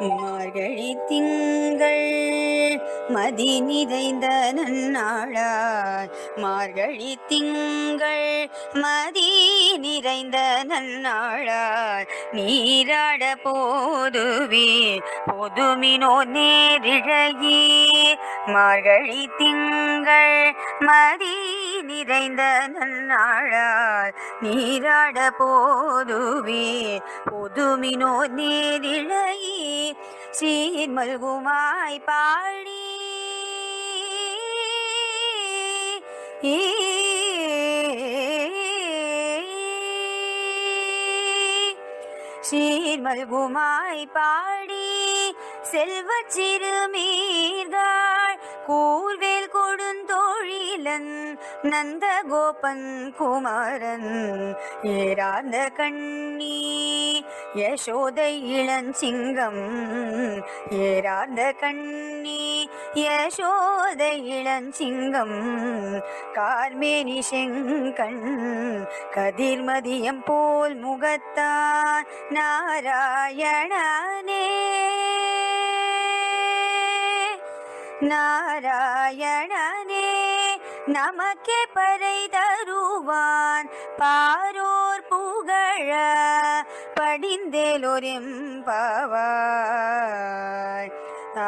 மார்கழி திங்கள் மதி நிறைந்த நன்னாளாய் மார்கழி திங்கள் மதி நிறைந்த நன்னாளாய் நீராட போதுவே பொதுமினோ நேரிழையே. மார்கழி திங்கள் மதி நிறைந்த நன்னாளாய் நீராட போதுவே பொதுமினோ நேரிழையே. சீர்மல்குமாய் பாடி. சீர்மல்குமாய் பாடி. செல்வ சிறுமீர்கள் கூர்வேல் கொடுந்தோழிலன் நந்த கோபன் குமாரன். ஏராந்த கண்ணீர். யசோதை இளஞ்சிங்கம் ஏராந்த கண்ணி யசோதை இளஞ்சிங்கம் கார்மேனி செங்கண் கதிர்மதியம் போல் முகத்தான் நாராயணனே. நாராயணனே நமக்கே பறை தருவான் பாரோர் புகழ படிந்தேலோரெம் பாவாய். ஆ